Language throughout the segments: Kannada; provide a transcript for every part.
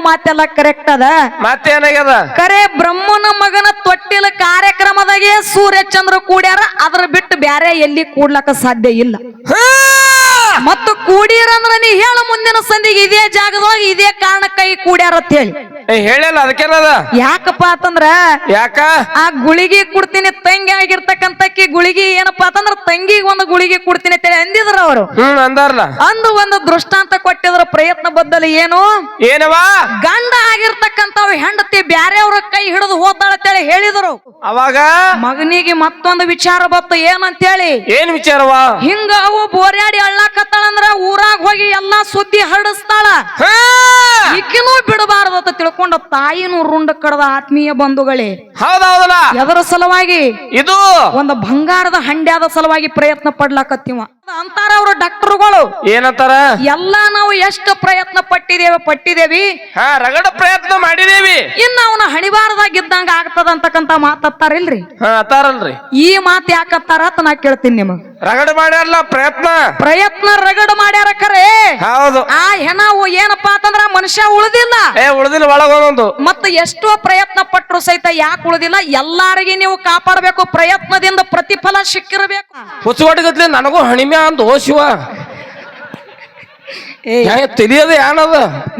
ಮಾತೆಲ್ಲ ಕರೆಕ್ಟ್ ಅದ? ಮತ್ತೇನಾಗ್ಯದ? ಕರೆ ಬ್ರಹ್ಮನ ಮಗನ ತೊಟ್ಟಿಲ ಕಾರ್ಯಕ್ರಮದಾಗೆ ಸೂರ್ಯ ಚಂದ್ರ ಕೂಡ್ಯಾರ ಅದ್ರ ಬಿಟ್ಟು ಬ್ಯಾರೆ ಎಲ್ಲಿ ಕೂಡ್ಲಕ್ಕ ಸಾಧ್ಯ ಇಲ್ಲ! ಮತ್ತು ಕೂಡಿರಂದ್ರ ನೀ ಹೇಳ ಮುಂದಿನ ಸಂದಿಗೆ ಇದೇ ಜಾಗದೊಳಗೆ ಇದೇ ಕಾರಣಕ್ಕಾಗಿ ಕೂಡ್ಯಾರ ಅಂತ ಹೇಳಿ. ಹೇಳಲ್ಲ ಅದಕ್ಕೆ ಅದಕ್ಕೇನದ? ಯಾಕಪ್ಪ ಅಂತಂದ್ರ ಯಾಕ? ಆ ಗುಳಿಗೆ ಕೊಡ್ತೀನಿ ತಂಗಿ ಆಗಿರ್ತಕ್ಕಂತಕ್ಕಿ ಗುಳಿಗೆ ಏನಪ್ಪಾ ಅಂತಂದ್ರ ತಂಗಿಗೆ ಒಂದು ಗುಳಿಗೆ ಕೊಡ್ತೀನಿ ಅಂತೇಳಿ ಅಂದಿದ್ರ ಅವರು. ಹ್ಮ್ ಅಂದಾರ್ಲ. ಅಂದು ಒಂದು ದೃಷ್ಟಾಂತ ಕೊಟ್ಟಿದ್ರ ಪ್ರಯತ್ನ ಬದ್ದಲು ಏನು? ಏನವಾ? ಗಂಡ ಆಗಿರ್ತಕ್ಕಂಥವ್ ಹೆಂಡತಿ ಬ್ಯಾರೆಯವ್ರ ಕೈ ಹಿಡಿದು ಹೋತಾಳಂತೇಳಿ ಹೇಳಿದ್ರು. ಅವಾಗ? ಮಗನಿಗೆ ಮತ್ತೊಂದು ವಿಚಾರ ಬತ್ತು ಏನಂತೇಳಿ? ಏನ್ ವಿಚಾರವಾ? ಹಿಂಗ ಅವು ಬೋರ್ಯಾಡಿ ಅಳ್ಳಾಕತ್ತಾಳಂದ್ರ ಊರಾಗ ಹೋಗಿ ಎಲ್ಲಾ ಸುದ್ದಿ ಹರಡಿಸ್ತಾಳ. ಹಾ! ಈಕಿನೂ ಬಿಡಬಾರದು ಅಂತ ತಿಳ್ಕೊಂಡ ತಾಯಿನೂ ರುಂಡ ಕಡದ ಆತ್ಮೀಯ ಬಂಧುಗಳೇ. ಹೌದೌದಲ್ಲ? ಎದರ ಸಲುವಾಗಿ ಇದು ಒಂದು ಬಂಗಾರದ ಹಂಡ್ಯಾದ ಸಲುವಾಗಿ ಪ್ರಯತ್ನ ಪಡ್ಲಾಕತ್ತೀವ. ಅಂತಾರ ಅವ್ರ ಡಾಕ್ಟರ್ಗಳು. ಏನಂತಾರ? ಎಲ್ಲ ನಾವು ಎಷ್ಟು ಪ್ರಯತ್ನ ಪಟ್ಟಿದೇವೆ ಪಟ್ಟಿದೇವಿ ಹಾ ರಗಡ ಪ್ರಯತ್ನ ಮಾಡಿದೇವಿ ಇನ್ನ ಅವನ ಹಣಿಬಾರದಾಗಿದ್ದಂಗ ಆಗ್ತದ ಅಂತಕ್ಕಂತ ಮಾತತ್ತಾರಿಲ್ರಿ ಹಾ ಅತ್ತಾರಲ್ರಿ. ಈ ಮಾತು ಯಾಕತ್ತಾರ ಅಂತ ನಾ ಕೇಳ್ತೀನಿ ನಿಮಗ್. ರಗಡ ಮಾಡ್ಯಾರಲ್ಲ ಪ್ರಯತ್ನ? ಪ್ರಯತ್ನ ರಗಡ ಮಾಡ್ಯಾರ ಕರೆ. ಹೌದು. ಆ ಹೆಣವು ಏನಪ್ಪಾ ಅಂತಂದ್ರ ಮನುಷ್ಯ ಉಳಿದಿಲ್ಲ. ಏ ಉಳ್ದಿಲ್ಲ ಒಳಗೊಂದು ಮತ್ತೆ ಎಷ್ಟೋ ಪ್ರಯತ್ನ ಪಟ್ಟರು ಸಹಿತ ಯಾಕೆ ಉಳಿದಿಲ್ಲ? ಎಲ್ಲಾರಿಗೆ ನೀವು ಕಾಪಾಡಬೇಕು ಪ್ರಯತ್ನದಿಂದ ಪ್ರತಿಫಲ ಸಿಕ್ಕಿರಬೇಕು. ಹುಚ್ಚುಗಟ್ಗತ್ಲಿ ನನಗೂ ಹಣಿಮೆ ಅಂದು ಓ ಶಿವ. ತಿಳಿಯೋದು ಏನದ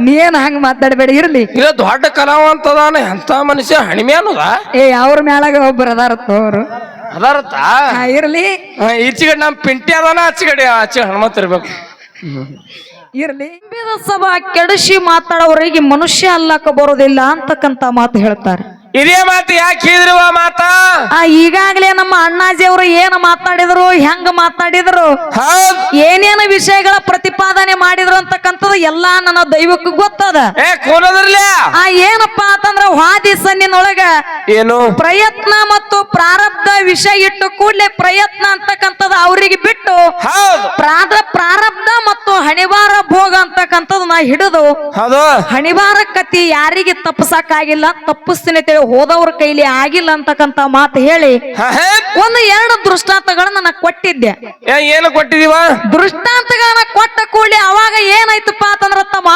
ನೀನ್ ಹಂಗ ಮಾತಾಡಬೇಡಿ ಇರ್ಲಿ. ಇಲ್ಲ ದೊಡ್ಡ ಕಲಾವಂತದಾನ ಎಂತ ಮನುಷ್ಯ ಹಣಿಮೆ ಅನ್ನೋದ? ಏ ಅವ್ರ ಮ್ಯಾಲಾಗ ಒಬ್ಬರು ಅದಾರತ್ತ ಅವರು. ಅದಾರತ್ತ? ಇರ್ಲಿ. ಈಚೆಗಡೆ ನಮ್ ಪಿಂಟಿ ಅದಾನ ಆಚೆಗಡೆ ಆಚೆ ಹನುಮಂತ ಇರ್ಬೇಕು. ಇರ್ಲಿ. ಸಭಾ ಕೆಡಿಸಿ ಮಾತಾಡೋರಿಗೆ ಮನುಷ್ಯ ಅಲ್ಲಕ ಬರೋದಿಲ್ಲ ಅಂತಕ್ಕಂತ ಮಾತು ಹೇಳ್ತಾರೆ. ಇದೇ ಮಾತು ಯಾಕೆ ಹೇಳಿದ್ರು ಮಾತ? ಆ ಈಗಾಗಲೇ ನಮ್ಮ ಅಣ್ಣಾಜಿ ಅವರು ಏನು ಮಾತಾಡಿದ್ರು ಹೆಂಗ ಮಾತಾಡಿದ್ರು ಏನೇನು ವಿಷಯಗಳ ಪ್ರತಿಪಾದನೆ ಮಾಡಿದ್ರು ಅಂತಕ್ಕಂಥದ್ದು ಎಲ್ಲಾ ನನ್ನ ದೈವಕ್ಕೂ ಗೊತ್ತದ. ಆ ಏನಪ್ಪಾ ಅಂತಂದ್ರ ವಾದಿ ಸನ್ನಿನೊಳಗ ಏನು? ಪ್ರಯತ್ನ ಮತ್ತು ಪ್ರಾರಬ್ಧ ವಿಷಯ ಇಟ್ಟು ಕೂಡಲೇ ಪ್ರಯತ್ನ ಅಂತಕ್ಕಂಥದ್ದು ಅವರಿಗೆ ಬಿಟ್ಟು ಪ್ರಾರ ಪ್ರಾರಬ್ಧ ಮತ್ತು ಹಣಿವಾರ ಭೋಗ ಅಂತಕ್ಕಂಥದ್ದು ನಾ ಹಿಡಿದು ಹಣಿವಾರ ಕತಿ ಯಾರಿಗೆ ತಪ್ಪಸಕ್ಕಾಗಿಲ್ಲ ತಪ್ಪಿಸ್ತೀನಿ ಹೋದವ್ರ ಕೈಲಿ ಆಗಿಲ್ಲ ಅಂತಕ್ಕಂತ ಮಾತು ಹೇಳಿ ಒಂದ್ ಎರಡು ದೃಷ್ಟಾಂತಗಳನ್ನ ನಾ ಕೊಟ್ಟಿದ್ದೆ. ಏನು ಕೊಟ್ಟಿದೀವ? ದೃಷ್ಟಾಂತಗಳನ್ನ ಕೊಟ್ಟ ಕೂಡಲಿ ಅವಾಗ ಏನಾಯ್ತಪ್ಪ ಅಂತಂದ್ರ ತಮ್ಮ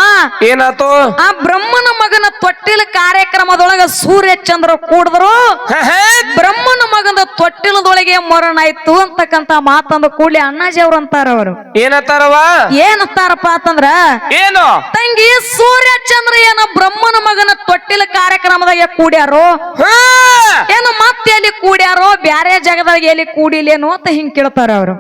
ಏನಾಯ್ತು? ಆ ಬ್ರಹ್ಮನ ಮಗನ ತೊಟ್ಟಿಲ ಕಾರ್ಯಕ್ರಮದೊಳಗ ಸೂರ್ಯ ಚಂದ್ರ ಕೂಡಿದ್ರು ಬ್ರಹ್ಮನ ಮಗನ ತೊಟ್ಟಿಲದೊಳಗೆ ಮರಣ ಆಯ್ತು ಅಂತಕ್ಕಂತ ಮಾತಂದ ಕೂಡಲಿ ಅಣ್ಣಾಜಿ ಅವ್ರು ಅಂತಾರ ಅವರು. ಏನತ್ತಾರವ ಏನಂತಾರಪ್ಪ ಅಂತಂದ್ರ ಏನು? ತಂಗಿ ಸೂರ್ಯ ಚಂದ್ರ ಏನ ಬ್ರಹ್ಮನ ಮಗನ ತೊಟ್ಟಿಲ ಕಾರ್ಯಕ್ರಮದಾಗ ಕೂಡ್ಯಾರೋ? ಹಾ. ಏನು ಮತ್ತೆ ಎಲ್ಲಿ ಕೂಡ್ಯಾರೋ? ಬ್ಯಾರೆ ಜಾಗದಾಗ ಎಲ್ಲಿ ಕೂಡಿಲೇನೋ ಅಂತ ಹಿಂಗ್ ಕೇಳ್ತಾರ ಅವರು.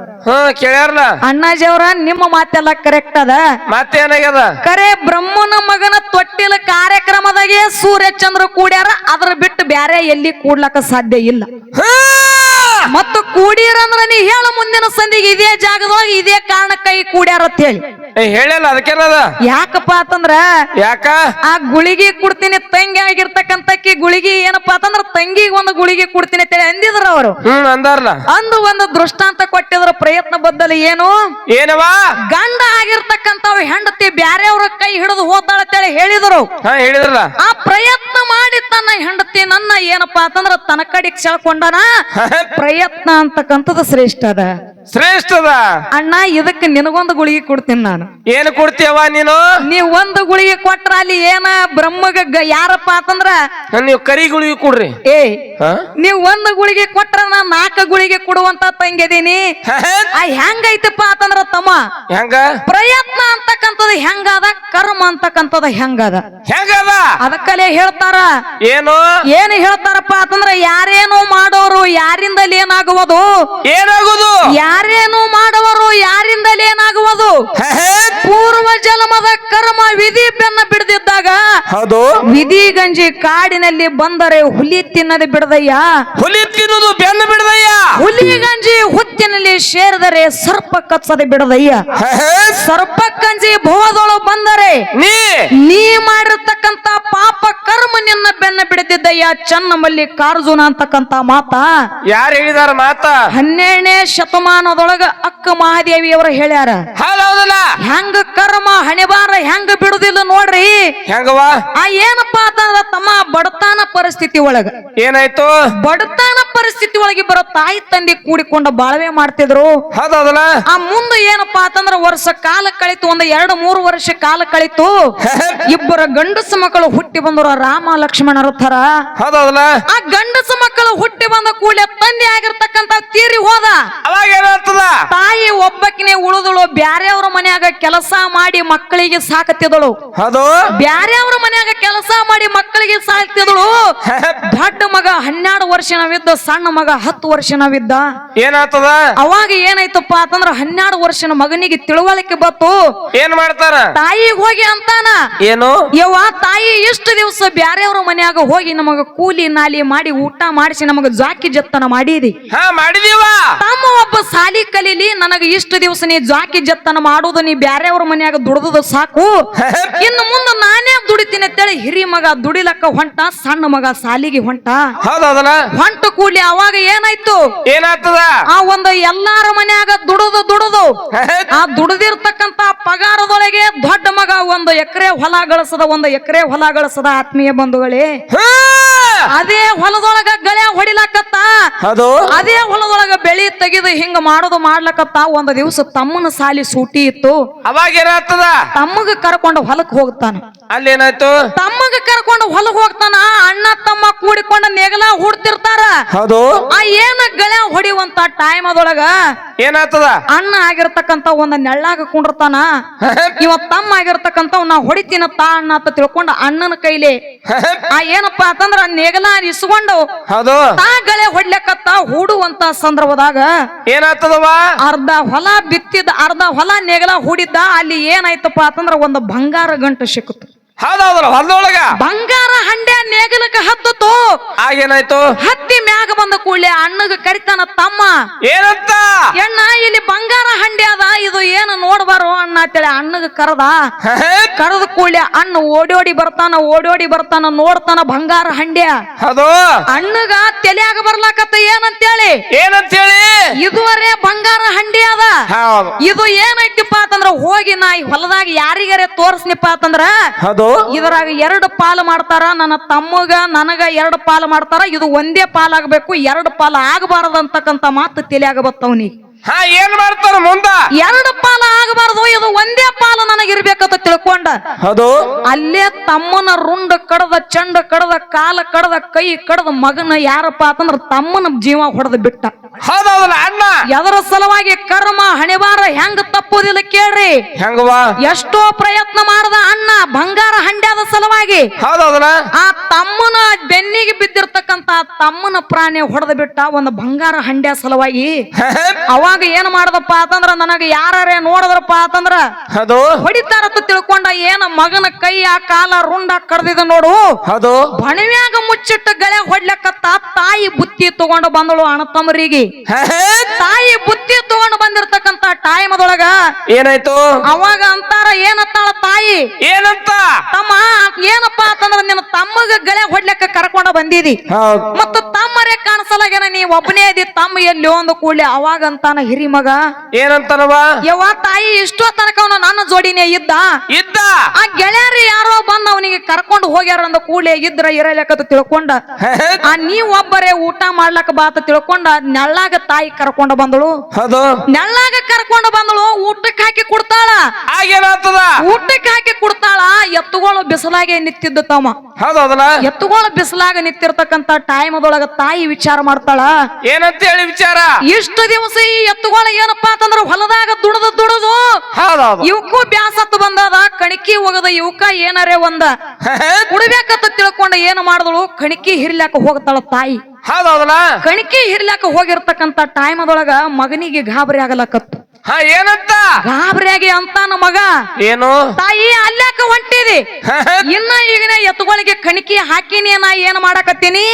ಕೇಳ್ಯಾರಲ್ಲ ಅಣ್ಣಾಜಿ ಅವ್ರ ನಿಮ್ಮ ಮಾತೆಲ್ಲ ಕರೆಕ್ಟ್ ಅದ? ಮತ್ತೇನಾಗ್ಯದ ಕರೆ ಬ್ರಹ್ಮನ ಮಗನ ತೊಟ್ಟಿಲ ಕಾರ್ಯಕ್ರಮದಾಗೆ ಸೂರ್ಯ ಚಂದ್ರ ಕೂಡ್ಯಾರ ಅದ್ರ ಬಿಟ್ಟು ಬ್ಯಾರೆ ಎಲ್ಲಿ ಕೂಡ್ಲಕ್ಕ ಸಾಧ್ಯ ಇಲ್ಲ. ಮತ್ತು ಕೂಡಿರಂದ್ರ ನೀ ಹೇಳ ಮುಂದಿನ ಸಂದಿಗೆ ಇದೇ ಜಾಗದೊಳಗೆ ಇದೇ ಕಾರಣಕ್ಕಾಗಿ ಕೂಡ್ಯಾರ ಅಂತ ಹೇಳಿ. ಹೇಳಲ್ಲ ಅದಕ್ಕೇನದ? ಯಾಕಪ್ಪ ಅಂತಂದ್ರ ಯಾಕ? ಆ ಗುಳಿಗೆ ಕೊಡ್ತೀನಿ ತಂಗಿ ಆಗಿರ್ತಕ್ಕಂತಕ್ಕಿ ಗುಳಿಗೆ ಏನಪ್ಪಾ ಅಂತಂದ್ರ ತಂಗಿಗೆ ಒಂದು ಗುಳಿಗೆ ಕೊಡ್ತೀನಿ ಅಂತೇಳಿ ಅಂದಿದ್ರ ಅವರು. ಹ್ಮ್ ಅಂದಾರ್ಲ. ಅಂದು ಒಂದು ದೃಷ್ಟಾಂತ ಕೊಟ್ಟಿದ್ರ ಪ್ರಯತ್ನ ಬದ್ದಲ್ಲಿ ಏನು? ಏನವಾ? ಗಂಡ ಆಗಿರ್ತಕ್ಕಂಥವ್ ಹೆಂಡತಿ ಬ್ಯಾರೆಯವ್ರ ಕೈ ಹಿಡಿದು ಹೋತಾಳಂತೇಳಿ ಹೇಳಿದ್ರು. ಹಾ ಹೇಳಿದ್ರಲ್ಲ. ಆ ಪ್ರಯತ್ನ ಮಾಡಿ ತನ್ನ ಹೆಂಡತಿ ನನ್ನ ಏನಪ್ಪಾ ಅಂತಂದ್ರ ತನ್ನ ಕಡೆಗೆ ಸೆಳ್ಕೊಂಡನ. ಪ್ರಯತ್ನ ಅಂತಕ್ಕಂಥದ್ದು ಶ್ರೇಷ್ಠ ಅದ. ಶ್ರೇಷ್ಠದ? ಅಣ್ಣ ಇದಕ್ಕೆ ನಿನಗೊಂದು ಗುಳಿಗೆ ಕೊಡ್ತೀನಿ ನಾನು. ಏನು ಕೊಡ್ತೀಯವ ನೀನು? ನೀವ್ ಒಂದು ಗುಳಿಗೆ ಕೊಟ್ರ ಅಲ್ಲಿ ಏನ ಬ್ರಹ್ಮಗ ಗ- ಯಾರಪ್ಪ ಅಂತಂದ್ರ? ನೀವು ಕರಿಗುಳಿಗೆ ಕೊಡ್ರಿ. ಏ ಹಾ? ನೀವ್ ಒಂದು ಗುಳಿಗೆ ಕೊಟ್ರ ನಾ ನಾಲ್ಕು ಗುಳಿಗೆ ಕೊಡುವಂತ ತಂಗಿದೀನಿ. ಆ ಹೆಂಗೈತಪ್ಪ ಅಂತಂದ್ರ ತಮ್ಮ? ಹೆಂಗ? ಪ್ರಯತ್ನ ಅಂತಕ್ಕಂಥದ್ದು ಹೆಂಗದ ಕರ್ಮ ಅಂತಕ್ಕಂಥದ್ದು ಹೆಂಗದ? ಹೆಂಗದ? ಅದಕ್ಕಲೇ ಹೇಳ್ತಾರ. ಏನು? ಏನು ಹೇಳ್ತಾರಪ್ಪ ಅಂತಂದ್ರ ಯಾರೇನು ಮಾಡೋರು ಯಾರಿಂದಲೇ ಏನಾಗುವುದು? ಏನಾಗುದು ಯಾರೇನು ಮಾಡುವರು ಯಾರಿಂದಲೇ ಏನಾಗುವುದು. ಪೂರ್ವ ಜನ್ಮದ ಕರ್ಮ ವಿಧಿ ಬೆನ್ನ ಬಿಡದಿದ್ದಾಗ ಹೌದು. ವಿಧಿ ಗಂಜಿ ಕಾಡಿನಲ್ಲಿ ಬಂದರೆ ಹುಲಿ ತಿನ್ನದೆ ಬಿಡದಯ್ಯ? ಹುಲಿ ತಿನ್ನುದು ಬೆನ್ನ ಬಿಡದಯ್ಯ? ಹುಲಿ ಗಂಜಿ ಹುತ್ತಿನಲ್ಲಿ ಸೇರಿದರೆ ಸರ್ಪ ಕಚ್ಚದೆ ಬಿಡದಯ್ಯ. ಸರ್ಪ ಗಂಜಿ ಭೋದೊಳು ಬಂದರೆ ನೀ. ಮಾಡಿರ್ತಕ್ಕಂತ ಪಾಪ ಕರ್ಮ ನಿನ್ನ ಬೆನ್ನ ಬಿಡದಿದ್ದಯ್ಯ? ಚನ್ನಮಲ್ಲಿ ಕಾರ್ಜುನ ಅಂತಕ್ಕಂತ ಮಾತ? ಯಾರು ಹೇಳಿದಾರ ಮಾತ? ಹನ್ನೆರಡನೇ ಶತಮಾನದೊಳಗ ಅಕ್ಕ ಮಹಾದೇವಿ ಅವರು ಹೇಳ್ಯಾರ. ಹೌದೌದಲ್ಲ ಹೆಂಗ ಕರ್ಮ ಹಣೆಬಾರ ಹೆಂಗ ಬಿಡುದಿಲ್ಲ ನೋಡ್ರಿ. ಹೆಂಗವಾ ಆ ಏನಪ್ಪಾ ಅಂತಂದ್ರ ತಮ್ಮ ಬಡತನ ಪರಿಸ್ಥಿತಿ ಒಳಗ. ಏನಾಯ್ತು? ಬಡತಾನ ಪರಿಸ್ಥಿತಿ ಒಳಗೆ ಬರೋ ತಾಯಿ ತಂದೆ ಕೂಡಿಕೊಂಡು ಬಾಳ್ವೆ ಮಾಡ್ತಿದ್ರು. ಹೌದಲ್ಲ ಆ ಮುಂದೆ ಏನಪ್ಪಾ ಅಂತಂದ್ರೆ ವರ್ಷ ಕಾಲ ಕಳಿತು ಒಂದ್ ಎರಡು ಮೂರು ವರ್ಷ ಕಾಲ ಕಳಿತು. ಇಬ್ಬರ ಗಂಡಸ ಮಕ್ಕಳು ಹುಟ್ಟಿ ಬಂದರು ರಾಮ ಲಕ್ಷ್ಮಣರ ತರ ಹೌದಲ್ಲ ಆ ಗಂಡಸ ಮಕ್ಕಳು ಹುಟ್ಟಿ ಬಂದ ಕೂಡಲೇ ತಂದೆ ಆಗಿರ್ತಕ್ಕಂತ ತೀರಿ ಹೋದ. ತಾಯಿ ಒಬ್ಬಕಿನೇ ಉಳಿದಳು ಬ್ಯಾರೆಯವ್ರ ಮನ್ಯಾಗ ಕೆಲಸ ಮಾಡಿ ಮಕ್ಕಳಿಗೆ ಸಾಕತ್ತಿದಳು ಬ್ಯಾರೆಯವ್ರ ಮನ್ಯಾಗ ಕೆಲಸ ಮಾಡಿ ಮಕ್ಕಳಿಗೆ ಸಾಕ್ತಿದಳು ದೊಡ್ಡ ಮಗ ಹನ್ನೆರಡು ವರ್ಷನವಿದ್ದ ಸಣ್ಣ ಮಗ ಹತ್ತು ವರ್ಷನವಿದ್ದ ಏನಾಗ್ತದ? ಅವಾಗ ಏನಾಯ್ತಪ್ಪ ಅಂತಂದ್ರ ಹನ್ನೆರಡು ವರ್ಷನ ಮಗನಿಗೆ ತಿಳುವಳಿಕೆ ಬತ್ತು ಏನ್ ಮಾಡ್ತಾರ? ತಾಯಿಗೆ ಹೋಗಿ ಅಂತಾನ. ಏನು? ಯವ್ವ ತಾಯಿ ಇಷ್ಟು ದಿವಸ ಬ್ಯಾರೆಯವ್ರ ಮನ್ಯಾಗ ಹೋಗಿ ನಮಗ ಕೂಲಿ ನಾಲಿ ಮಾಡಿ ಊಟ ಮಾಡಿಸಿ ನಮಗ ಜಾಕಿ ಜತ್ತನ ಮಾಡಿದಿ. ಹಾ ಮಾಡಿದೀವ. ತಮ್ಮ ಒಬ್ಬ ಸಾಲಿ ಕಲೀಲಿ ನನಗ ಇಷ್ಟು ದಿವಸ ನೀ ಜಾಕಿ ಜತ್ತನ ಮಾಡೋದು ನೀ ಬ್ಯಾರೆಯವ್ರ ಮನ್ಯಾಗ ದುಡ್ದದ ಸಾಕು. ಇನ್ನು ಮುಂದೆ ನಾನೇ ದುಡಿತೀನಿ ಅಂತೇಳಿ ಹಿರಿ ಮಗ ದುಡಿಲಕ್ಕ ಹೊಂಟ ಸಣ್ಣ ಮಗ ಸಾಲಿಗೆ ಹೊಂಟ. ಹೌದಲ್ಲ? ಹೊಂಟ ಕೂಡ್ಲಿ ಅವಾಗ ಏನಾಯ್ತು? ಏನಾಗ್ತದ ಆ ಒಂದು ಎಲ್ಲಾರ ಮನ್ಯಾಗ ದುಡುದು ದುಡುದು. ಆ ದುಡಿದಿರ್ತಕ್ಕಂತ ಪಗಾರದೊಳಗೆ ದೊಡ್ಡ ಮಗ ಒಂದು ಎಕರೆ ಹೊಲ ಗಳಿಸದ ಒಂದು ಎಕರೆ ಹೊಲ ಗಳಿಸದ ಆತ್ಮೀಯ ಬಂಧುಗಳೇ. ಅದೇ ಹೊಲದೊಳಗ ಗಳೆ ಹೊಡಿಲಕತ್ತ? ಅದು ಅದೇ ಹೊಲದೊಳಗ ಬೆಳಿ ತೆಗೆದು ಹಿಂಗ ಮಾಡೋದು ಮಾಡ್ಲಕತ್ತ? ಒಂದ್ ದಿವಸ ತಮ್ಮನ ಸಾಲಿ ಸೂಟಿ ಇತ್ತು. ಅವಾಗ ಏನಾಗ್ತದ? ತಮ್ಮಗ ಕರ್ಕೊಂಡು ಹೊಲಕ್ ಹೋಗ್ತಾನ. ಅಲ್ಲೇನಾಯ್ತು? ತಮ್ಮಗ ಕರ್ಕೊಂಡು ಹೊಲಕ್ ಹೋಗ್ತಾನ ಅಣ್ಣ ತಮ್ಮ ಕೂಡಿಕೊಂಡ ನೆಗಲ ಹುಡ್ತಿರ್ತಾರ. ಹೌದು. ಆ ಏನ ಗಳೆ ಹೊಡಿವಂತ ಟೈಮ್ ಅದೊಳಗ ಏನಾಗ್ತದ? ಅಣ್ಣ ಆಗಿರ್ತಕ್ಕಂತ ಒಂದ್ ನೆಳ್ಳಾಗ ಕುಂಡಿರ್ತಾನ. ಇವ ತಮ್ಮ ಆಗಿರ್ತಕ್ಕಂತ ನಾ ಹೊಡಿತೀನ ತಾ ಅಣ್ಣ ಅಂತ ತಿಳ್ಕೊಂಡ ಅಣ್ಣನ ಕೈಲಿ. ಆ ಏನಪ್ಪಾ ಅಂತಂದ್ರ ನೆಗಲ ಇಸ್ಕೊಂಡು ಹೌದು. ತಾ ಗಳೆ ಹೊಡ್ಲಕತ್ತ ಹೂಡುವಂತ ಸಂದರ್ಭದಾಗ ಏನಾಗ್ತದವ ಅರ್ಧ ಹೊಲ ಬಿತ್ತಿದ ಅರ್ಧ ಹೊಲ ನೆಗಲ ಹೂಡಿದ್ದ ಅಲ್ಲಿ ಏನಾಯ್ತಪ್ಪ ಅಂತಂದ್ರ ಒಂದು ಬಂಗಾರ ಗಂಟು ಸಿಕ್ಕಿತು. ಹೌದೌದ್ರ ಹೊಲದೊಳಗ. ಬಂಗಾರ ಹಂಡೆ ನೇಗಲಕ್ಕ ಹತ್ತತು. ಆಗೇನಾಯ್ತು ಹತ್ತಿ ಮ್ಯಾಗ ಅಣ್ಣಗ ಕರಿತಾನ ತಮ್ಮ. ಏನಂತ? ಎಣ್ಣ ಇಲ್ಲಿ ಬಂಗಾರ ಹಂಡಿ ಅದ ಇದು ಏನು ನೋಡ್ಬಾರೋ ಅಣ್ಣ ಅಂತೇಳಿ ಅಣ್ಣಗ ಕರೆದ. ಕರೆದ ಕೂಡಲೇ ಅಣ್ಣ ಓಡೋಡಿ ಬರ್ತಾನ ಓಡೋಡಿ ಬರ್ತಾನ ನೋಡ್ತಾನ ಬಂಗಾರ ಹಂಡ್ಯ ಹೌದು ಅಣ್ಣಗ ತಲೆಯಾಗ ಬರ್ಲಾಕತ್ತ ಏನಂತೇಳಿ? ಏನಂತ ಹೇಳಿ ಇದುವರೆ ಬಂಗಾರ ಹಂಡಿ ಅದ. ಇದು ಏನೈತಿಪ್ಪ ಅಂತಂದ್ರ ಹೋಗಿ ನಾ ಈ ಹೊಲದಾಗ ಯಾರಿಗಾರೆ ತೋರ್ಸ್ನಿಪ್ಪ ಅಂತಂದ್ರ ಹೌದು ಇದ್ರಾಗ ಎರಡು ಪಾಲು ಮಾಡ್ತಾರ ನನ್ನ ತಮ್ಮಗ ನನಗ ಎರಡು ಪಾಲು ಮಾಡ್ತಾರ ಇದು ಒಂದೇ ಪಾಲಾಗಬೇಕು ಎರಡು ಪಾಲು ಆಗಬಾರದು ಅಂತಕ್ಕಂತ ಮಾತು ತಲೆಯಾಗ ಬತ್ತವನಿ ಹಾ ಏನ್ ಮಾಡ್ತಾರ ಮುಂದ? ಎರಡು ಪಾಲ ಆಗಬಾರದು ಇದು ಒಂದೇ ಪಾಲು ನನಗಿರ್ಬೇಕಂತ ತಿಳ್ಕೊಂಡ. ಹೌದು. ಅಲ್ಲೇ ತಮ್ಮನ ರುಂಡ ಕಡದ ಚಂಡ ಕಡದ ಕಾಲ ಕಡದ ಕೈ ಕಡದ ಮಗನ ಯಾರಪ್ಪ ಅಂತಂದ್ರ ತಮ್ಮನ ಜೀವ ಹೊಡೆದ ಬಿಟ್ಟ. ಹೌದೌದಲ್ಲ ಅಣ್ಣ? ಎದರ ಸಲುವಾಗಿ ಕರ್ಮ ಹಣೆಬಾರ ಹೆಂಗ ತಪ್ಪುದಿಲ್ಲ ಕೇಳ್ರಿ. ಹೆಂಗವಾ? ಎಷ್ಟೋ ಪ್ರಯತ್ನ ಮಾಡದ ಅಣ್ಣ ಬಂಗಾರ ಹಂಡ್ಯಾದ ಸಲುವಾಗಿ. ಹೌದೌದಲ್ಲ? ಆ ತಮ್ಮನ ಬೆನ್ನಿಗೆ ಬಿದ್ದಿರ್ತಕ್ಕಂತ ತಮ್ಮನ ಪ್ರಾಣಿ ಹೊಡೆದ ಬಿಟ್ಟ ಒಂದು ಬಂಗಾರ ಹಂಡ್ಯ ಸಲುವಾಗಿ. ಅವಾಗ ಏನ್ ಮಾಡದಪ್ಪ ಅಂತಂದ್ರ ನನಗ ಯಾರೇ ನೋಡದ್ರಪ್ಪ ಅಂತಂದ್ರ ಹೌದು. ಹೊಡಿತಾರತ್ತ ತಿಳ್ಕೊಂಡ ಏನ ಮಗನ ಕೈಯ ಕಾಲ ರುಂಡ ಕಡ್ದಿದ ನೋಡು. ಅದು ಬಣವ್ಯಾಗ ಮುಚ್ಚಿಟ್ಟ ಗಳೆ ಹೊಡ್ಲಕತ್ತ ತಾಯಿ ಬುತ್ತಿ ತಗೊಂಡು ಬಂದಳು ಅಣ್ಣ ತಮ್ಮರಿಗೆ. ತಾಯಿ ಬುತ್ತಿ ತಗೊಂಡು ಬಂದಿರ್ತಕ್ಕಂತ ಟೈಮ್ ಅದೊಳಗ ಏನಾಯ್ತು? ಅವಾಗ ಅಂತಾರ ಏನತ್ತಾಳ ತಾಯಿ? ಏನಂತ? ತಮ್ಮ ಏನಪ್ಪಾ ಅಂತಂದ್ರ ನಿನ್ನ ತಮ್ಮಗ ಗಳೆ ಹೊಡ್ಲಕ್ಕ ಕರ್ಕೊಂಡ ಬಂದಿದಿ. ಮತ್ತ ತಮ್ಮರೇ ಕಾಣಿಸಲಾಗೇನ ನೀ ಒಬ್ಬನೇ ಅದಿ ತಮ್ಮ ಎಲ್ಲಿ ಒಂದು ಕೂಡ್ಲಿ ಅವಾಗ ಅಂತಾನ ಹಿರಿ ಮಗ. ಏನಂತಾನವ? ಯವ್ವ ತಾಯಿ ಇಷ್ಟೋ ತನಕ ಅವನು ನನ್ನ ಜೋಡಿನೇ ಇದ್ದ? ಇದ್ದ. ಆ ಗೆಳೆಯರು ಯಾರೋ ಬಂದ್ ಅವನಿಗೆ ಕರ್ಕೊಂಡು ಹೋಗ್ಯಾರ ಅಂದ ಕೂಡಲೇ ಇದ್ರ ಇರಲಕ್ಕ ತಿಳ್ಕೊಂಡ. ಆ ನೀವ್ ಒಬ್ಬರೇ ಊಟ ಮಾಡ್ಲಕ್ ಬಾತ ತಿಳ್ಕೊಂಡ ನೆಳ್ಳಾಗ ತಾಯಿ ಕರ್ಕೊಂಡು ಬಂದಳು. ನೆಳ್ಳಾಗ ಕರ್ಕೊಂಡು ಬಂದಳು ಊಟಕ್ಕೆ ಹಾಕಿ ಕೊಡ್ತಾಳ. ಊಟಕ್ಕೆ ಹಾಕಿ ಕೊಡ್ತಾಳ ಎತ್ತುಗಳು ಬಿಸಿಲಾಗೆ ನಿಂತಿದ್ದ ತಮ್ಮ. ಎತ್ತುಗಳು ಬಿಸಿಲಾಗ ನಿಂತಿರ್ತಕ್ಕಂತ ಟೈಮ್ ಅದೊಳಗ ತಾಯಿ ವಿಚಾರ ಮಾಡ್ತಾಳ. ಏನಂತ ಹೇಳಿ ವಿಚಾರ? ಇಷ್ಟು ದಿವಸ ಈ ಎತ್ತುಗಳು ಏನಪ್ಪಾ ಅಂತಂದ್ರ ಹೊಲದಾಗ ದುಡದು ದುಡದು. ಹೌದೌದು ಇವಕ್ಕೂ ಬ್ಯಾಸತ್ತು ಬಂದದ ಕಣಕಿ ಹೋಗದ ಇವಕ್ಕ ಏನಾರೇ ಒಂದ? ಕುಡಬೇಕತ್ತ ತಿಳ್ಕೊಂಡ ಏನ್ ಮಾಡಿದಳು? ಕಣಕಿ ಹಿರ್ಲಾಕ ಹೋಗ್ತಾಳ ತಾಯಿ. ಹೌದೌದಲ್ಲ? ಕಣಕಿ ಹಿರ್ಲಾಕ ಹೋಗಿರ್ತಕ್ಕಂತ ಟೈಮ್ ಅದೊಳಗ ಮಗನಿಗೆ ಗಾಬರಿ ಆಗಲಕತ್ತು. ಹಾ ಏನಂತ? ಗಾಬರಿಯಾಗಿ ನಮ್ಮ ಮಗ. ಏನು? ತಾಯಿ ಅಲ್ಲಾಕ ಹೊಂಟಿದಿ? ಇನ್ನ ಈಗಿನ ಎತ್ತುಗಳಿಗೆ ಕಣಕಿ ಹಾಕಿನಿ ನಾ ಏನ್ ಮಾಡಾಕತ್ತೀನಿ?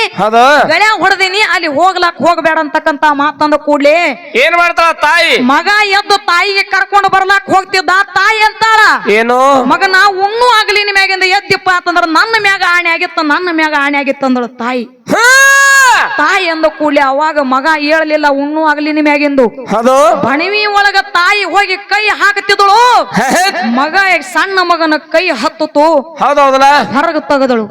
ಗಳ ಹೊಡೆದಿನಿ ಅಲ್ಲಿ ಹೋಗ್ಲಾಕ್ ಹೋಗ್ಬೇಡ ಅಂತಕ್ಕಂತ ಮಾತಂದ ಕೂಡ್ಲಿ. ಏನ್ ಮಾಡ್ತಾಳ ತಾಯಿ? ಮಗ ಎದ್ದು ತಾಯಿಗೆ ಕರ್ಕೊಂಡು ಬರ್ಲಾಕ್ ಹೋಗ್ತಿದ್ದ ತಾಯಿ ಅಂತಾಳ. ಏನು? ಮಗನ ಉಣ್ಣು ಆಗ್ಲಿ ನಿಮ್ಯಾಗಿಂದ ಎದ್ದಿಪ್ಪ ಅಂತಂದ್ರ ನನ್ನ ಮ್ಯಾಗ ಆಣೆ ಆಗಿತ್ತ ನನ್ನ ಮ್ಯಾಗ ಆಣೆ ಆಗಿತ್ತಂದಳು ತಾಯಿ. ಹಾ! ತಾಯಿ ಅಂದ ಕೂಲಿ ಅವಾಗ ಮಗ ಹೇಳಲಿಲ್ಲ ಉಣ್ಣು ಆಗ್ಲಿ ನಿಮ್ಯಾಗಿಂದು ಅದು ಬಣವಿ ಒಳಗ ತಾಯಿ ಹೋಗಿ ಕೈ ಹಾಕುತ್ತಿದ್ದಳು. ಮಗ ಸಣ್ಣ ಮಗನ ಕೈ ಹತ್ತತು ಹೌದೌದಲ್ಲ ಹೊರಗ ತೆಗೆದಳು.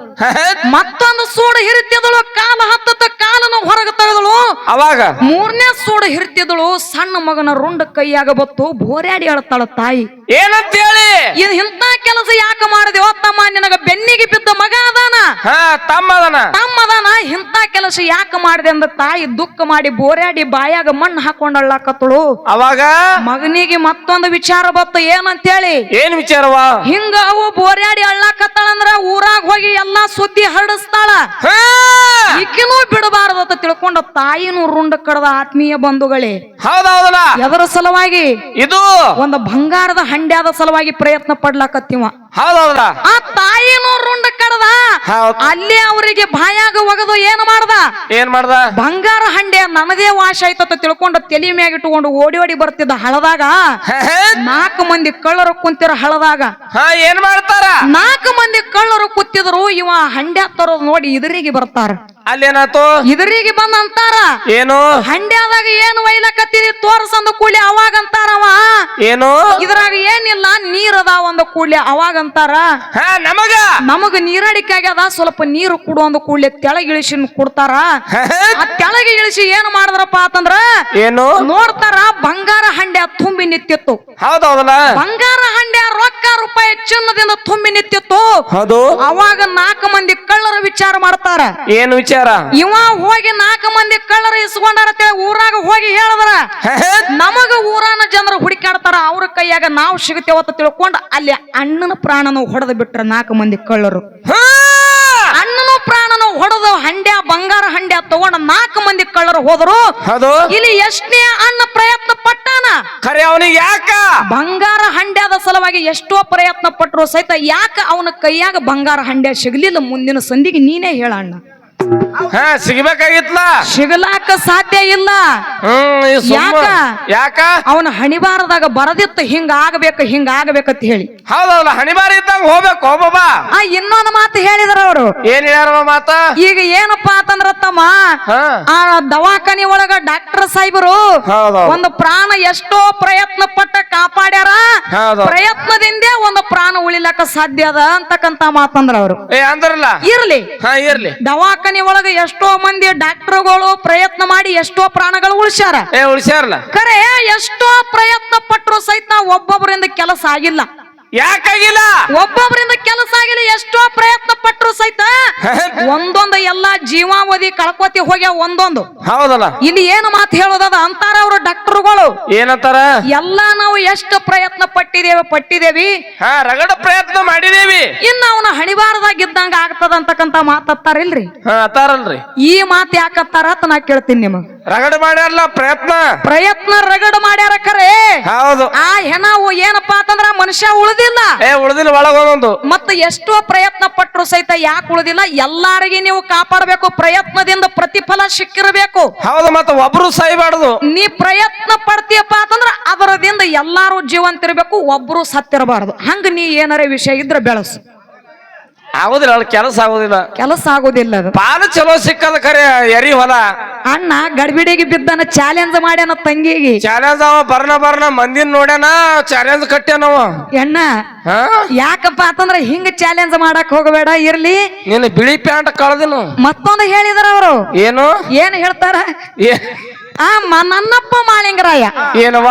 ಮತ್ತೊಂದು ಸೂಡು ಹಿರಿತಿದಳು ಕಾಲ ಹತ್ತತ ಕಾಲನ ಹೊರಗ ತೆಗೆದಳು. ಅವಾಗ? ಮೂರನೇ ಸೂಡು ಹಿರಿತಿದಳು ಸಣ್ಣ ಮಗನ ರುಂಡ ಕೈಯಾಗ ಬತ್ತು ಬೋರ್ಯಾಡಿ ಹೇಳ್ತಾಳ ತಾಯಿ. ಏನಂತ ಹೇಳಿ ಇಂತ ಕೆಲಸ ಯಾಕೆ ಮಾಡಿದೆ? ತಮ್ಮ ನಿನಗ ಬೆನ್ನಿಗೆ ಬಿದ್ದ ಮಗ ಅದಾನ. ತಮ್ಮದಾನ ತಮ್ಮ ಇಂತ ತಮ್ಮ ಅದಾನ ಇಂಥ ಕೆಲಸ ಯಾಕೆ ಮಾಡಿದೆ ಅಂದ ತಾಯಿ ದುಃಖ ಮಾಡಿ ಬೋರ್ಯಾಡಿ ಬಾಯಾಗ ಮಣ್ಣು ಹಾಕೊಂಡಳ್ಳಾಕತ್ತಳು. ಅವಾಗ? ಮಗನಿಗೆ ಮತ್ತೊಂದು ವಿಚಾರ ಬತ್ತ ಏನಂತೇಳಿ? ಏನ್ ವಿಚಾರವಾ? ಹಿಂಗ ಅವು ಬೋರ್ಯಾಡಿ ಅಳ್ಳಾಕತ್ತಳಂದ್ರ ಊರಾಗ ಹೋಗಿ ಎಲ್ಲಾ ಸುದ್ದಿ ಹರಡಿಸ್ತಾಳ. ಹಾ! ಬಿಡಬಾರ್ದು ಅಂತ ತಿಳ್ಕೊಂಡ ತಾಯಿನೂ ರುಂಡ ಕಡದ ಆತ್ಮೀಯ ಬಂಧುಗಳೇ. ಹೌದೌದಲ್ಲ? ಎದರ ಸಲುವಾಗಿ ಇದು? ಒಂದು ಬಂಗಾರದ ಹಂಡ್ಯಾದ ಸಲುವಾಗಿ ಪ್ರಯತ್ನ ಪಡ್ಲಾಕತ್ತೀವ. ಹೌದೌದಾ ಆ ತಾಯಿನೂ ರುಂಡ ಕಡದ ಹೌದ್. ಅಲ್ಲೇ ಅವರಿಗೆ ಬಾಯಾಗ ಒಗದು ಏನು ಮಾಡ್ದ? ಏನ್ ಮಾಡ್ದ? ಬಂಗಾರ ಹಂಡೆ ನನ್ನದೇ ವಾಶ ಆಯ್ತಂತ ತಿಳ್ಕೊಂಡು ತಲೆ ಮ್ಯಾಗ ಇಟ್ಟುಕೊಂಡು ಓಡಿ ಓಡಿ ಬರ್ತಿದ್ದ ಹಳದಾಗ. ನಾಲ್ಕು ಮಂದಿ ಕಳ್ಳರು ಕುಂತಿರ ಹಳದಾಗ. ಹಾ ಏನ್ ಮಾಡ್ತಾರ? ನಾಲ್ಕು ಮಂದಿ ಕಳ್ಳರು ಕುತ್ತಿದ್ರು ಇವ ಹಂಡೆ ತರೋದ್ ನೋಡಿ ಇದರಿಗೆ ಬರ್ತಾರ. ಅಲ್ಲೇನಾತು ಇದರಿಗೆ ಬಂದ ಅಂತಾರ. ಏನು? ಹಂಡ್ಯಾದಾಗ ಏನು ಒಯ್ಲಕತ್ತೀರಿ? ತೋರ್ಸಂದ ಕೂಲಿ ಅವಾಗ ಅಂತಾರವ ಏನು? ಇದ್ರಾಗ ಏನಿಲ್ಲ ನೀರ್ ಅದಾವ ಅಂದ ಕೂಲಿ ಅವಾಗ ಅಂತಾರ. ಹಾ ನಮಗ. ನಮಗ ನೀರಡಿಕೆ ಆಗ್ಯದ ಸ್ವಲ್ಪ ನೀರು ಕೊಡು ಅಂದ ಕೂಡ್ಲೆ ತೆಳಗಿಳಿಸಿ ಕೊಡ್ತಾರ. ಆ ತೆಳಗೆ ಇಳಿಸಿ ಏನ್ ಮಾಡಿದ್ರಪ್ಪ ಅಂತಂದ್ರ ಏನು? ನೋಡ್ತಾರ ಬಂಗಾರ ಹಂಡೆ ತುಂಬಿ ನಿಂತಿತ್ತು. ಹೌದೌದಲ್ಲ ಬಂಗಾರ ಹಂಡೆ ರೊಕ್ಕ ರೂಪಾಯಿ ಚಿನ್ನದಿಂದ ತುಂಬಿ ನಿಂತಿತ್ತು. ಹೌದು. ಅವಾಗ ನಾಲ್ಕು ಮಂದಿ ಕಳ್ಳರ ವಿಚಾರ ಮಾಡ್ತಾರ. ಏನ್ ವಿಚಾರ? ಇವ ಹೋಗಿ ನಾಲ್ಕು ಮಂದಿ ಕಳ್ಳರ ಇಸ್ಕೊಂಡಾರ ಊರಾಗ ಹೋಗಿ ಹೇಳದ್ರ. ನಮಗ ಊರಾನ ಜನರು ಹುಡುಕಾಡ್ತಾರ ಅವ್ರ ಕೈಯಾಗ ನಾವು ಸಿಗುತ್ತೇವತ್ತ ತಿಳ್ಕೊಂಡು ಅಲ್ಲಿ ಅಣ್ಣನ ಪ್ರಾಣನ ಹೊಡೆದು ಬಿಟ್ರ ನಾಲ್ಕು ಮಂದಿ ಕಳ್ಳರು. ಅಣ್ಣನ ಪ್ರಾಣನ ಹೊಡೆದು ಹಂಡ್ಯ ಬಂಗಾರ ಹಂಡ್ಯ ತಗೊಂಡ ನಾಲ್ಕು ಮಂದಿ ಕಳ್ಳರು ಹೋದರು. ಹೌದು. ಇಲ್ಲಿ ಎಷ್ಟನೇ ಅಣ್ಣ ಪ್ರಯತ್ನ ಪಟ್ಟಾನ? ಖರೆ ಅವನಿಗೆ ಯಾಕ? ಬಂಗಾರ ಹಂಡ್ಯದ ಸಲುವಾಗಿ ಎಷ್ಟೋ ಪ್ರಯತ್ನ ಪಟ್ಟರು ಸಹಿತ ಯಾಕ ಅವನ ಕೈಯಾಗ ಬಂಗಾರ ಹಂಡ್ಯ ಸಿಗಲಿಲ್ಲ? ಮುಂದಿನ ಸಂಧಿಗೆ ನೀನೇ ಹೇಳ ಅಣ್ಣ. ಹಾ ಸಿಗ್ಬೇಕಾಗಿತ್ಲ? ಸಿಗಲಾಕ ಸಾಧ್ಯ ಇಲ್ಲ. ಹ್ಮ್ ಈ ಸುಮ್ಮ- ಯಾಕ? ಅವನ ಹಣಿಬಾರದಾಗ ಬರದಿತ್ತು ಹಿಂಗ ಆಗ್ಬೇಕು ಹಿಂಗ ಆಗ್ಬೇಕಂತ ಹೇಳಿ. ಹೌದೌದಲ್ಲ ಹಣಿಬಾರಿ ಇದ್ದಂಗ ಹೋಗ್ಬೇಕು ಹೋಗಬಾ ಆ ಇನ್ನೊಂದು ಮಾತು ಹೇಳಿದ್ರ ಅವರು. ಏನ್ ಹೇಳ ಮಾತ? ಈಗ ಏನಪ್ಪಾ ಅಂತಂದ್ರ ತಮ್ಮ ಹಾ. ಆ ದವಾಖಾನಿ ಒಳಗ ಡಾಕ್ಟರ್ ಸಾಹೇಬರು ಹೌದೌದು. ಒಂದು ಪ್ರಾಣ ಎಷ್ಟೋ ಪ್ರಯತ್ನ ಪಟ್ಟ ಕಾಪಾಡ್ಯಾರ. ಹೌದು. ಪ್ರಯತ್ನದಿಂದ ಒಂದು ಪ್ರಾಣ ಉಳಿಲಕ್ಕ ಸಾಧ್ಯ ಅದ ಅಂತಕ್ಕಂತ ಮಾತಂದ್ರ ಅವರು. ಏ ಅಂದ್ರಲ್ಲ? ಇರ್ಲಿ. ಹಾ ಇರ್ಲಿ. ದವಾಖಾನಿ ಒಳಗ ಎಷ್ಟೋ ಮಂದಿ ಡಾಕ್ಟರ್ಗಳು ಪ್ರಯತ್ನ ಮಾಡಿ ಎಷ್ಟೋ ಪ್ರಾಣಗಳು ಉಳಿಸ್ಯಾರ. ಏ ಉಳಿಸ್ಯಾರಲ್ಲ? ಖರೆ ಎಷ್ಟೋ ಪ್ರಯತ್ನ ಪಟ್ಟರು ಸಹಿತ ಒಬ್ಬೊಬ್ಬರಿಂದ ಕೆಲಸ ಆಗಿಲ್ಲ. ಯಾಕಾಗಿಲ್ಲ? ಒಬ್ಬೊಬ್ಬರಿಂದ ಕೆಲಸ ಆಗಿಲ್ಲ ಎಷ್ಟೋ ಪ್ರಯತ್ನ ಪಟ್ಟರು ಸಹಿತ ಒಂದೊಂದು ಎಲ್ಲಾ ಜೀವಾವಧಿ ಕಳ್ಕೊತಿ ಹೋಗ್ಯಾವ ಒಂದೊಂದು. ಹೌದಲ್ಲ? ಇಲ್ಲಿ ಏನು ಮಾತು ಹೇಳೋದದ? ಅಂತಾರ ಅವರು ಡಾಕ್ಟರ್ಗಳು. ಏನಂತಾರ? ಎಲ್ಲ ನಾವು ಎಷ್ಟು ಪ್ರಯತ್ನ ಪಟ್ಟಿದೇವೆ ಪಟ್ಟಿದೇವಿ ಹಾ ರಗಡ ಪ್ರಯತ್ನ ಮಾಡಿದೇವಿ. ಇನ್ನು ಅವನ ಹಣಿಬಾರದಾಗಿದ್ದಂಗ ಆಗ್ತದ ಅಂತಕ್ಕಂತ ಮಾತತ್ತಾರಿಲ್ರಿ ಹಾ ಅತ್ತಾರಲ್ರಿ. ಈ ಮಾತು ಯಾಕತ್ತಾರ ಅಂತ ನಾ ಕೇಳ್ತೀನಿ ನಿಮಗ್. ರಗಡ ಮಾಡ್ಯಾರಲ್ಲ ಪ್ರಯತ್ನ. ಪ್ರಯತ್ನ ರಗಡ ಮಾಡ್ಯಾರ ಕರೆ. ಹೌದು. ಆ ಹೆಣವು ಏನಪ್ಪಾ ಅಂತಂದ್ರ ಮನುಷ್ಯ ಉಳಿದಿಲ್ಲ. ಏ ಉಳ್ದಿಲ್ಲ ಒಳಗ ಮತ್ತೆ ಎಷ್ಟೋ ಪ್ರಯತ್ನ ಪಟ್ಟರು ಸಹಿತ ಯಾಕೆ ಉಳಿದಿಲ್ಲ? ಎಲ್ಲಾರಿಗೆ ನೀವು ಕಾಪಾಡಬೇಕು ಪ್ರಯತ್ನದಿಂದ ಪ್ರತಿಫಲ ಸಿಕ್ಕಿರಬೇಕು. ಹೌದು ಮತ್ತೆ ಒಬ್ರು ಸಾಯ್ಬಾರ್ದು. ನೀ ಪ್ರಯತ್ನ ಪಡ್ತೀಯಪ್ಪ ಅಂತಂದ್ರ ಅದರದಿಂದ ಎಲ್ಲಾರು ಜೀವಂತಿರ್ಬೇಕು ಒಬ್ರು ಸತ್ತಿರಬಾರದು. ಹಂಗ ನೀ ಏನಾರ ವಿಷಯ ಇದ್ರೆ ಬೆಳಸು. ಆಗುದಿಲ್ಲ ಅಲ್ಲಿ ಕೆಲಸ ಆಗುದಿಲ್ಲ. ಕೆಲಸ ಆಗೋದಿಲ್ಲ ಅದು. ಪಾಲು ಚಲೋ ಸಿಕ್ಕದ ಖರೆ ಎರಿ ಹೊಲ. ಅಣ್ಣ ಗಡ್ಬಿಡಿಗೆ ಬಿದ್ದನ ಚಾಲೆಂಜ್ ಮಾಡ್ಯಾನ ತಂಗಿಗೆ. ಚಾಲೆಂಜ್ ಅವ ಬರ್ನ ಬರ್ನ ಮಂದಿನ ನೋಡ್ಯಾನ ಚಾಲೆಂಜ್ ಕಟ್ಟ್ಯಾನವ ಎಣ್ಣ ಯಾಕಪ್ಪ ಅಂತಂದ್ರ ಹಿಂಗ ಚಾಲೆಂಜ್ ಮಾಡಕ್ ಹೋಗಬೇಡ ಇರ್ಲಿ. ನಿನ್ನ ಬಿಳಿ ಪ್ಯಾಂಟ್ ಕಳ್ದಿನು. ಮತ್ತೊಂದು ಹೇಳಿದಾರ ಅವರು. ಏನು? ಏನ್ ಹೇಳ್ತಾರ? ಏ- ಆ ಮ- ನನ್ನಪ್ಪ ಮಾಳಿಂಗರಾಯ. ಏನವ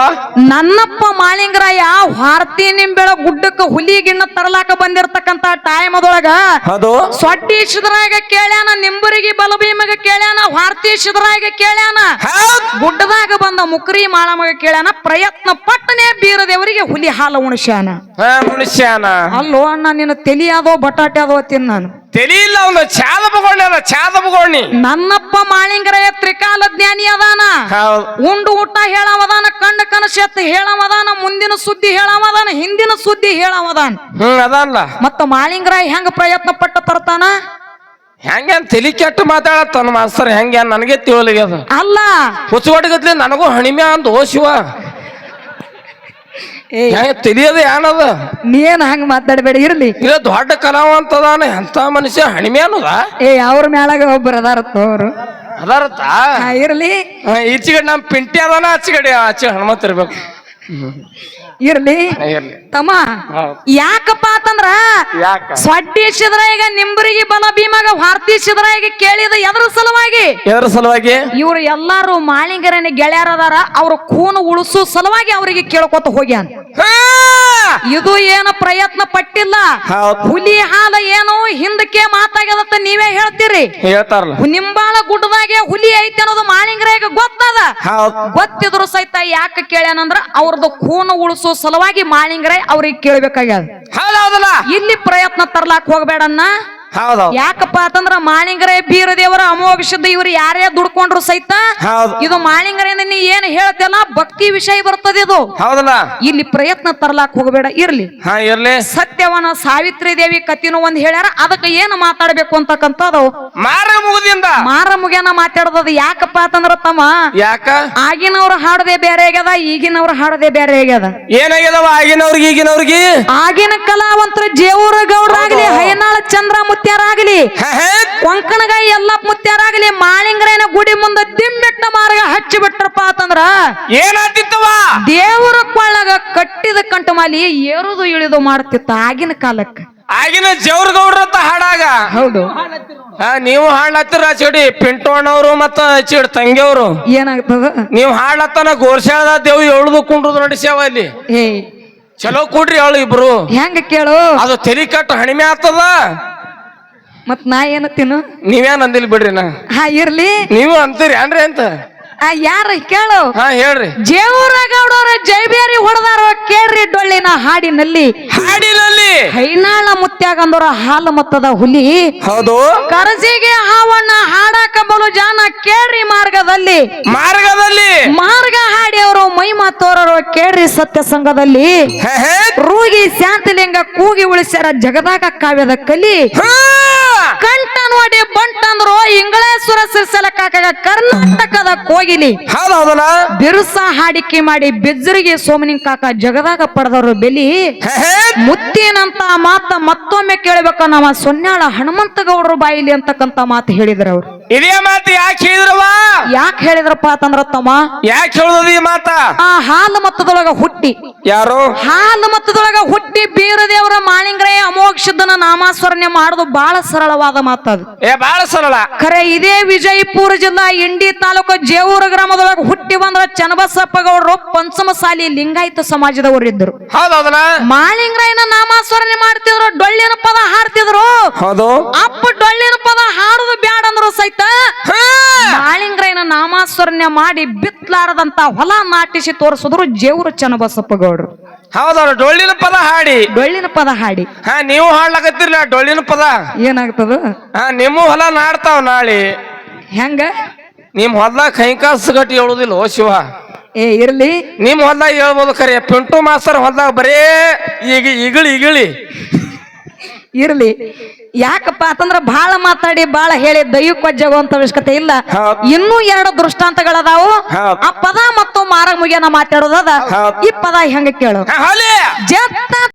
ನನ್ನಪ್ಪ ಮಾಳಿಂಗರಾಯ ಭಾರತಿ ನಿಂಬೆಳ ಗುಡ್ಡಕ್ಕ ಹುಲಿ ಗಿಣ್ಣ ತರಲಾಕ ಬಂದಿರತಕ್ಕಂತ ಟೈಮ್ ಅದೊಳಗ ಅದು? ಶಿದ್ರಾಗ ಕೇಳ್ಯಾನ ನಿಂಬರಿಗೆ ಬಲಭೀಮಗ ಕೇಳ್ಯಾನ ಭಾರತಿ ಶಿದ್ರಾಗ ಕೇಳ್ಯಾನ. ಗುಡ್ಡದಾಗ ಬಂದ ಮುಕ್ರಿ ಮಾಳಮಗ ಕೇಳ್ಯಾನ ಪ್ರಯತ್ನ ಪಟ್ಟನೆ ಬೀರದೇವರಿಗೆ ಹುಲಿ ಹಾಲು ಉಣಶ್ಯಾನ ಅಲ್ಲೋ ಅಣ್ಣ ನಿನ್ನ ತಲಿ ಅದೋ ಬಟಾಟೆ ಅದೋ ತಿನ್ ತಲಿ ಇಲ್ಲ ಒಂದು ಚಾದ ಬಗೊಂಡಿ ಚಾದ ಬಗೋಣಿ ನನ್ನಪ್ಪ ಮಾಳಿಂಗರಾಯ ತ್ರಿಕಾಲ ಜ್ಞಾನಿ ಅದಾನ. ಉಂಡು ಊಟ ಹೇಳವದಾನ ಕಣ್ಣ ಕನಸೆತ್ ಹೇಳವದಾನ ಮುಂದಿನ ಸುದ್ದಿ ಹೇಳವದಾನ ಹಿಂದಿನ ಸುದ್ದಿ ಹೇಳವದಾನ. ಹ್ಮ್ ಅದಲ್ಲ. ಮತ್ತ ಮಾಳಿಂಗರ ಹೆಂಗ ಪ್ರಯತ್ನ ಪಟ್ಟ ತರ್ತಾನ? ಹೆಂಗೇನ್ ತಲಿ ಕೆಟ್ಟು ಮಾತಾಡತ್ತಾನ ಮಾಸ್ತರ್ ಹೆಂಗೇನ್ ನನಗೆ ತಿಳಿಯದ ಅಲ್ಲ. ಹುಚ್ಚುಗಟ್ಗತ್ಲಿ ನನಗೂ ಹಣಿಮೆ ಅಂತ ಓಶಿವ ಶಿವ ತಿಳಿಯದ ಏನದ ನೀನ್ ಹಂಗ ಮಾತಾಡಬೇಡ ಇರ್ಲಿ. ಇಲ್ಲ ದೊಡ್ಡ ಕಲಾವಂತದಾನ ಎಂತ ಮನುಷ್ಯ ಹಣಿಮೆ ಅನ್ನೋದ? ಏ ಅವ್ರ ಮ್ಯಾಲಾಗ ಒಬ್ಬರು ಅದಾರತ್ತ ಅವರು. ಅದಾರತ್ತ? ಇರ್ಲಿ. ಈಚೆಗಡೆ ನಮ್ ಪಿಂಟಿ ಅದಾನ ಆಚೆಗಡೆ ಆಚೆ ಹನುಮಂತ ಇರ್ಬೇಕು. ಇರ್ಲಿ. ಇರ್ಲಿ. ತಮ್ಮ. ಯಾಕಪ್ಪ ಅಂತಂದ್ರ ಯಾಕ? ಸ್ವಡ್ಡಿ ಈಗ ನಿಂಬರಿಗೆ ಬಲ ಭೀಮಾಗ ಭಾರತಿ ಈಗ ಕೇಳಿದ ಎದ್ರ ಸಲುವಾಗಿ. ಎದ್ರ ಸಲುವಾಗಿ? ಇವ್ರು ಎಲ್ಲಾರು ಮಾಳಿಂಗರನೆ ಗೆಳೆಯರದಾರ ಅವ್ರ ಕೂನು ಉಳಿಸೋ ಸಲುವಾಗಿ ಅವರಿಗೆ ಕೇಳ್ಕೊತ ಹೋಗ್ಯಾನ! ಇದು ಏನು ಪ್ರಯತ್ನ ಪಟ್ಟಿಲ್ಲ. ಹೌದ್. ಹುಲಿ ಹಾಲ ಏನು ಹಿಂದಕ್ಕೆ ಮಾತಾಗ್ಯದತ್ತ ನೀವೇ ಹೇಳ್ತೀರಿ. ಹೇಳ್ತಾರಲ್ಲ. ನಿಂಬಾಳ ಗುಡ್ಡದಾಗೆ ಹುಲಿ ಐತೆ ಅನ್ನೋದು ಮಾಳಿಂಗರಾಗ ಗೊತ್ತದ? ಹೌದ್. ಗೊತ್ತಿದ್ರು ಸಹಿತ ಯಾಕೆ ಕೇಳ್ಯಾನಂದ್ರ ಅವ್ರದ್ದು ಖೂನು ಉಳಿಸೋ ಸಲುವಾಗಿ ಮಾಳಿಂಗರಾಯ್ ಅವ್ರಿಗೆ ಕೇಳ್ಬೇಕಾಗ್ಯದ. ಹೌದೌದಲ್ಲ. ಇಲ್ಲಿ ಪ್ರಯತ್ನ ತರ್ಲಾಕ್ ಹೋಗ್ಬೇಡನ್ನ ಹೌದೌದ್ ಯಾಕಪ್ಪ ಅಂತಂದ್ರ ಮಾಳಿಂಗರಾಯ ಬೀರದೇವರ ಅಮೋಘ ಶುದ್ಧ ಇವ್ರು ಯಾರೇ ದುಡ್ಕೊಂಡ್ರು ಸಹಿತ ಹೌದ್. ಇದು ಮಾಳಿಂಗರಿಂದ ನೀ ಏನ್ ಹೇಳ್ತಲ್ಲ ಭಕ್ತಿ ವಿಷಯ ಬರ್ತದೆ ಇದು. ಹೌದಲ್ಲ? ಇಲ್ಲಿ ಪ್ರಯತ್ನ ತರ್ಲಾಕ್ ಹೋಗಬೇಡ ಇರ್ಲಿ. ಹಾ ಇರ್ಲಿ. ಸತ್ಯವನ ಸಾವಿತ್ರಿ ದೇವಿ ಕತಿನೂ ಒಂದ್ ಹೇಳ್ಯಾರ ಅದಕ್ಕೆ ಏನು ಮಾತಾಡ್ಬೇಕು ಅಂತಕ್ಕಂಥದ್ದು? ಮಾರ ಮುಗದಿಂದ. ಮಾರ ಮುಗಿಯನ ಮಾತಾಡೋದು ಯಾಕಪ್ಪ ಅಂತಂದ್ರ ತಮ್ಮ ಯಾಕ? ಆಗಿನವ್ರ ಹಾಡದೆ ಬೇರೆ ಆಗ್ಯದ ಈಗಿನವ್ರ ಹಾಡದೆ ಬೇರೆ ಆಗ್ಯದ. ಏನಾಗ್ಯದವ ಆಗಿನವ್ರಿಗೆ ಈಗಿನವ್ರಿಗೆ? ಆಗಿನ ಕಲಾವಂತರ ಜೇವೂರ ಗೌಡ್ರಾಗ್ಲಿ ಹೈನಾಳ ಚಂದ್ರ ಮುತ್ಯಾರಾಗ್ಲಿ. ಕೊಂಕಣಗಾಯಿ ಎಲ್ಲಪ್ಪ ಮುತ್ಯಾರಾಗಲಿ. ಮಾಳಿಂಗರೇನ ಗುಡಿ ಮುಂದೆ ದಿಂಬೆಟ್ಟ ಮಾರ್ಗ ಹಚ್ಚಿ ಬಿಟ್ರಪ್ಪ ಅಂತಂದ್ರ ಏನಾಗ್ತಿತ್ತವ ದೇವರ ಕೊಳ್ಳಗ ಕಟ್ಟಿದ ಕಂಟಮಾಲಿ ಏರುದು ಇಳಿದು ಮಾಡ್ತಿತ್ತ ಆಗಿನ ಕಾಲಕ್ಕೆ. ಆಗಿನ ಜವ್ರ ಗೌಡ್ರ ಅಂತ ಹಾಡಾಗ. ಹೌದು. ನೀವು ಹಾಡ್ಲತ್ತಿರ ಚಿಡಿ ಪಿಂಟೋಣವ್ರು ಮತ್ತ ಚಿಡ್ ತಂಗಿಯವರು. ಏನಾಗ್ತದ? ನೀವು ಹಾಡ್ಲತ್ತನ ಗೋರ್ಸಾದ ದೇವ್ ಎಳ್ದು ಕುಂಡ್ರದು ನಡೆಸ್ಯಾವ ಅಲ್ಲಿ. ಚಲೋ ಕೂಡ್ರಿ ಅವಳು ಇಬ್ರು. ಹೆಂಗ ಕೇಳು? ಅದು ತೆಲಿ ಕಟ್ಟು ಹಣಿಮೆ ಆಗ್ತದ? ಮತ್ ನಾ ಏನತ್ತೀನು ನೀವೇನ್ ಅಂದಿಲ್ ಬಿಡ್ರಿ ನಾ? ಹಾ ಇರ್ಲಿ. ನೀವು ಅಂತೀರಿ ಏನ್ರಿ ಅಂತ. ಯಾರ ಕೇಳು? ಹಾ ಹೇಳ್ರಿ. ಜೇವರ ಗೌಡರ ಜೈಬೇರಿ ಹೊಡೆದಾರ ಕೇಳ್ರಿ ಡೊಳ್ಳಿನ ಹಾಡಿನಲ್ಲಿ. ಹಾಡಿನಲ್ಲಿ. ಹೈನಾಳ ಮುತ್ಯಾಗಂದರ ಹಾಲು ಮತ್ತದ ಹುಲಿ. ಹೌದು. ಕರಜಿಗೆ ಹಾವಣ್ಣ ಹಾಡಾಕ ಬಲು ಜಾನ ಕೇಳ್ರಿ ಮಾರ್ಗದಲ್ಲಿ. ಮಾರ್ಗದಲ್ಲಿ. ಮಾರ್ಗ ಹಾಡಿ ಅವರು ಮೈ ತೋರರು ಕೇಳ್ರಿ ಸತ್ಯ ಸಂಘದಲ್ಲಿ. ರೂಗಿ ಶಾಂತಲಿಂಗ ಕೂಗಿ ಉಳಿಸ್ಯಾರ ಜಗದಾಗ ಕಾವ್ಯದ ಕಲಿ. ಕಂಠ ನೋಡಿ ಬಂಟಂದ್ರು ಇಂಗಳೇಶ್ವರ ಸಿರ್ಸಲಕ್ಕಾಗ ಕರ್ನಾಟಕದ ಕೋಗಿಲಿ ಹೌದ್ ಹೌದಲ್ಲ ಬಿರುಸ ಹಾಡಿಕೆ ಮಾಡಿ ಬೆಜ್ಜರಿಗೆ ಸೋಮನಿಂಗ್ ಕಾಕ ಜಗದಾಗ ಪಡೆದವರು ಬೆಲಿ. ಮುತ್ತಿನಂತ ಮಾತ ಮತ್ತೊಮ್ಮೆ ಕೇಳಬೇಕ ನಮ್ಮ ಸೊನ್ಯಾಳ ಹನುಮಂತ ಗೌಡರು ಬಾಯಿಲಿ ಅಂತಕ್ಕಂತ ಮಾತು ಹೇಳಿದ್ರ ಅವರು ಇದೇ ಮಾತು ಯಾಕೆ ಯಾಕೆ ಹೇಳಿದ್ರಪ್ಪ ಅಂತಂದ್ರ ತಮ್ಮ? ಯಾಕೆ ಹೇಳುದು ಈ ಮಾತ? ಆ ಹಾಲು ಮತ್ತದೊಳಗ ಹುಟ್ಟಿ. ಯಾರು? ಹಾಲು ಮತ್ತದೊಳಗ ಹುಟ್ಟಿ ಬೀರದೇವರ ಮಾಳಿಂಗ್ರಯ ಅಮೋಕ್ಷದನ ನಾಮಾಸ್ಮರಣೆ ಮಾಡೋದು ಬಹಳ ಸರಳವಾದ ಮಾತದು. ಏ ಬಹಳ ಸರಳ. ಖರೆ ಇದೇ ವಿಜಯಪುರ ಜಿಲ್ಲಾ ಇಂಡಿ ತಾಲೂಕು ಜೇವೂರ ಗ್ರಾಮದೊಳಗ ಹುಟ್ಟಿ ಬಂದ್ರ ಚನ್ನಬಸಪ್ಪ ಗೌಡರು ಪಂಚಮಸಾಲಿ ಲಿಂಗಾಯತ ಸಮಾಜದವರಿದ್ದರು ಇದ್ದರು. ಹೌದಲ್ಲ ಮಾಳಿಂಗ್ರಾಯನ ನಾಮಾಸ್ಮರಣೆ ಮಾಡ್ತಿದ್ರು ಡೊಳ್ಳಿನ ಪದ ಹಾಡ್ತಿದ್ರು. ಹೌದು. ಅಪ್ಪ ಡೊಳ್ಳಿನ ಪದ ಹಾಡುದು ಬ್ಯಾಡ ಅಂದ್ರು ಸಹಿತ ಹಾ. ಮಾಳಿಂಗ್ರಾಯನ ನಾಮಾಸ್ಮರಣೆ ಮಾಡಿ ಬಿತ್ಲಾರದಂತ ಹೊಲ ನಾಟಿಸಿ ತೋರಿಸಿದ್ರು ಜೇವರು ಚನ್ನಬಸಪ್ಪ ಗೌಡ್ರು ಹೌದವ್ರ ಡೊಳ್ಳಿನ ಪದ ಹಾಡಿ. ಡೊಳ್ಳಿನ ಪದ ಹಾಡಿ. ಹಾ ನೀವು ಹಾಡ್ಲಾಕತ್ತಿರ್ಲ ಡೊಳ್ಳಿನ ಪದ. ಏನಾಗ್ತದ? ಹಾ ನಿಮ್ಮ ಹೊಲ ನಾಡ್ತಾವ ನಾಳೆ. ಹೆಂಗ? ನಿಮ್ ಹೊಲ್ದಾಗ ಕೈಕಾಸ ಗಟ್ಟಿ ಹೇಳುದಿಲ್ಲ ಓ ಶಿವ? ಏ ಇರ್ಲಿ. ನಿಮ್ ಹೊಲ್ದಾಗ ಹೇಳ್ಬೋದು ಖರೆ ಪಿಂಟು ಮಾಸ್ತರ್ ಹೊಲ್ದಾಗ ಬರೇ ಈಗ ಇಗಳಿ ಇಗಳಿ ಇರ್ಲಿ. ಯಾಕಪ್ಪ ಅಂತಂದ್ರ ಬಹಳ ಮಾತಾಡಿ ಬಹಳ ಹೇಳಿ ದೈವಕ್ಕೊಜ್ಜಾಗುವಂತ ಅವಶ್ಯಕತೆ ಇಲ್ಲ. ಇನ್ನೂ ಎರಡು ದೃಷ್ಟಾಂತಗಳದಾವು. ಅದಾವು ಆ ಪದ ಮತ್ತು ಮಾರ ಮುಗಿಯನ್ನ ಮಾತಾಡೋದದ. ಈ ಪದ ಹೆಂಗ ಕೇಳು? ಜತ್ತ